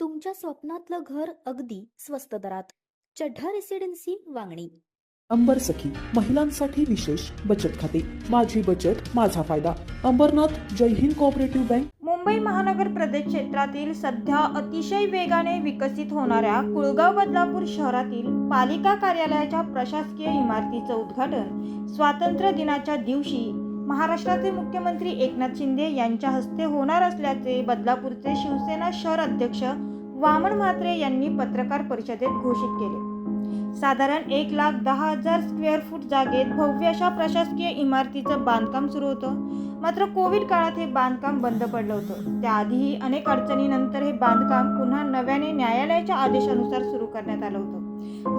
तुमच्या स्वप्नातलं घर अगदी स्वस्त दरात. चढ्ढा रेसिडेन्सी वांगणी. अंबर सखी महिलांसाठी विशेष बचत खाते. माझी बचत माझा फायदा. Ambernath Jai Hind cooperative bank. Mumbai महानगर प्रदेश क्षेत्रातील सध्या अतिशय वेगाने विकसित होणाऱ्या कुळगाव बदलापूर शहरातील पालिका कार्यालयाच्या प्रशासकीय इमारतीचं उद्घाटन स्वातंत्र्य दिनाच्या दिवशी महाराष्ट्राचे मुख्यमंत्री एकनाथ शिंदे यांच्या हस्ते होणार असल्याचे बदलापूरचे शिवसेना शहर अध्यक्ष वामन म्हात्रे यांनी पत्रकार परिषदेत घोषित केले. साधारण एक लाख दहा हजार स्क्वेअर फूट जागेत भव्य अशा प्रशासकीय इमारतीचं बांधकाम सुरू होतं. मात्र कोविड काळात हे बांधकाम बंद पडलं होतं. त्याआधीही अनेक अडचणीनंतर हे बांधकाम पुन्हा नव्याने न्यायालयाच्या आदेशानुसार सुरू करण्यात आलं होतं.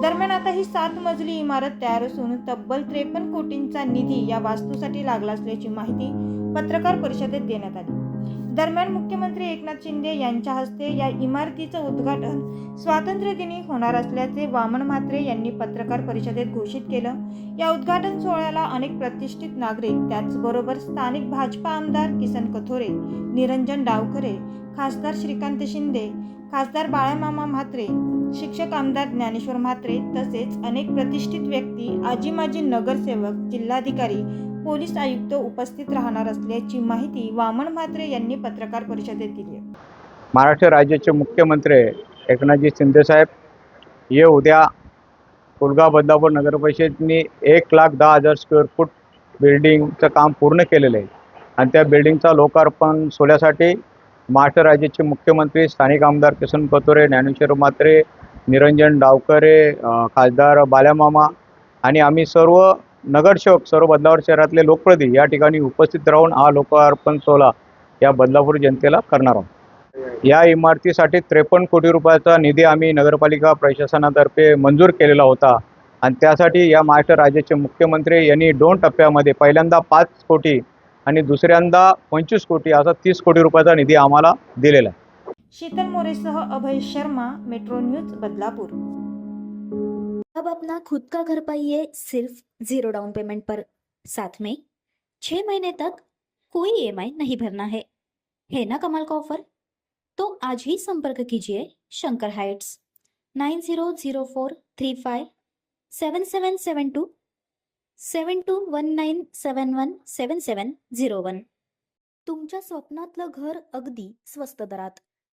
दरम्यान आता ही सात मजली इमारत तयार असून तब्बल त्रेपन्न कोटींचा निधी या वास्तूसाठी लागला असल्याची माहिती पत्रकार परिषदेत देण्यात आली. दरम्यान मुख्यमंत्री एकनाथ शिंदे यांच्या हस्ते या इमारतीचं उद्घाटन स्वातंत्र्यदिनी होणार असल्याचे वामन म्हात्रे यांनी पत्रकार परिषदेत घोषित केलं. या उद्घाटन सोहळ्याला अनेक प्रतिष्ठित नागरिक त्याचबरोबर स्थानिक भाजपा आमदार किसन कथोरे निरंजन डावखरे खासदार श्रीकांत शिंदे खासदार बाळामामा म्हात्रे शिक्षक आमदार ज्ञानेश्वर म्हात्रे तसेच अनेक प्रतिष्ठित व्यक्ती आजी माजी नगरसेवक जिल्हाधिकारी पोलीस आयुक्त उपस्थित राहणार असल्याची माहिती वामन म्हात्रे यांनी पत्रकार परिषदेत दिली. महाराष्ट्र राज्याचे मुख्यमंत्री एकनाथजी शिंदेसाहेब हे उद्या कुलगाव बदलापूर नगरपरिषदेने एक लाख दहा हजार स्क्वेअर फूट बिल्डिंगचं काम पूर्ण केलेलं आहे. आणि त्या बिल्डिंगचा लोकार्पण सोहळ्यासाठी महाराष्ट्र राज्याचे मुख्यमंत्री स्थानिक आमदार किसन कतोरे ज्ञानेश्वर म्हात्रे निरंजन डावकरे खासदार बाल्यामामा आणि आम्ही सर्व नगरसेवक सर्व बदलापूर शहरातले लोकप्रतिनिधी या ठिकाणी उपस्थित राहून हा लोकार्पण सोहळा या बदलापूर जनतेला करणार आहोत. या इमारतीसाठी त्रेपन्न कोटी रुपयाचा निधी आम्ही नगरपालिका प्रशासनातर्फे मंजूर केलेला होता आणि त्यासाठी या महाराष्ट्र राज्याचे मुख्यमंत्री यांनी दोन टप्प्यामध्ये पहिल्यांदा पाच कोटी आणि दुसऱ्यांदा पंचवीस कोटी असा तीस कोटी रुपयाचा निधी आम्हाला दिलेला आहे. शीतल मोरेसह अभय शर्मा मेट्रो न्यूज बदलापूर. अब अपना खुद का घर पाइए सिर्फ जीरो डाउन पेमेंट पर. साथ में छह महीने तक कोई ईएमआई नहीं भरना है। है ना कमाल का ऑफर तो आज ही संपर्क कीजिए Shankar heights. Nine zero zero four three five seven seven seven two seven two one nine seven one seven seven zero one. तुमच्या स्वप्नातलं घर अगदी स्वस्त दरात.